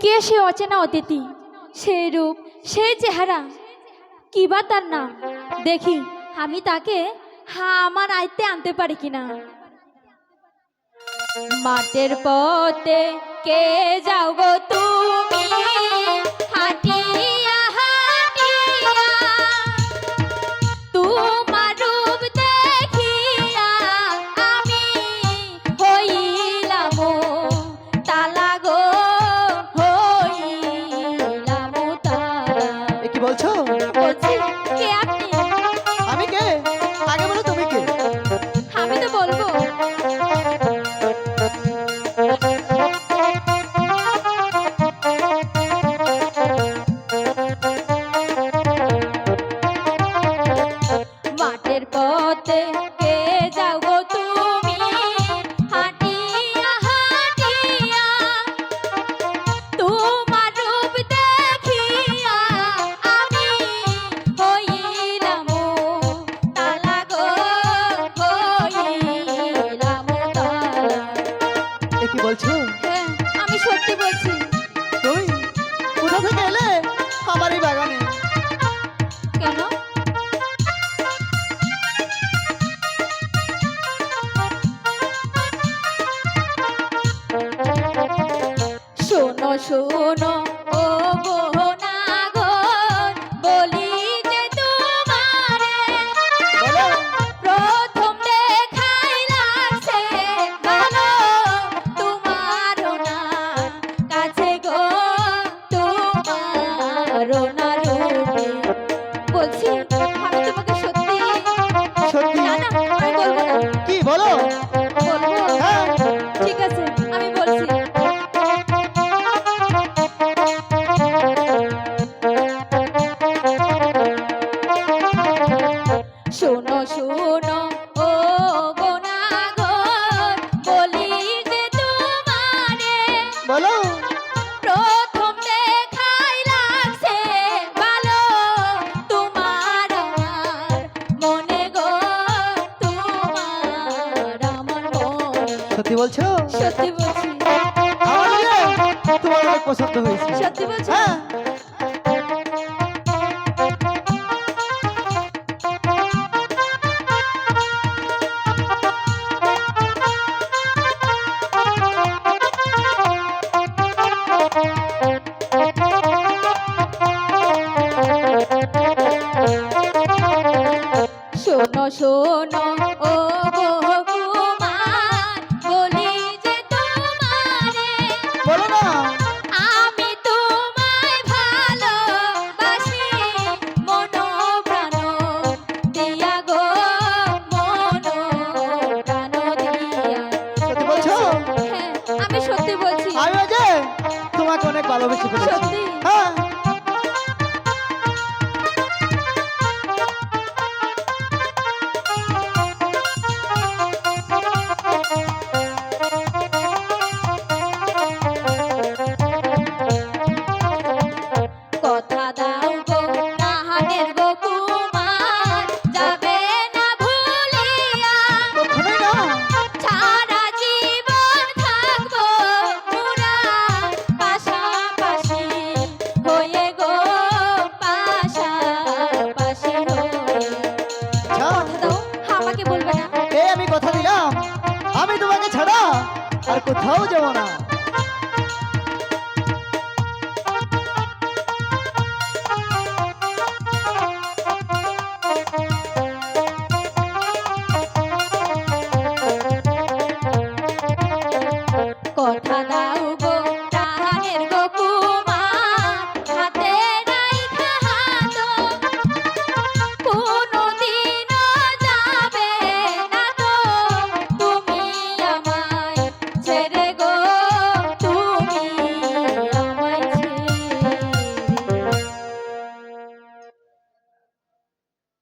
কে সে অচেনা অতিথি? সেই রূপ সেই চেহারা কিবা তার নাম? দেখি, আমি তাকে, হা, আমার আয়ত্তে আনতে পারি কিনা? মাঠের পথে কে যাও গো তুমি বলছি কে আপনি? আমি কে? আগে বলো তুমি কে? আমি তো বলব। মাঠের পথে শোনো ও বলছো? সত্যি বলছি। তোমার অনেক পছন্দ হয়েছে। সত্যি বলছো? হ্যাঁ। শোনো শোনো ও আমি যে তোমাকে অনেক ভালোবেসে ফেলেছি। বলবে না। এই আমি কথা দিলাম। আমি তোমাকে ছাড়া আর কোথাও যাব না।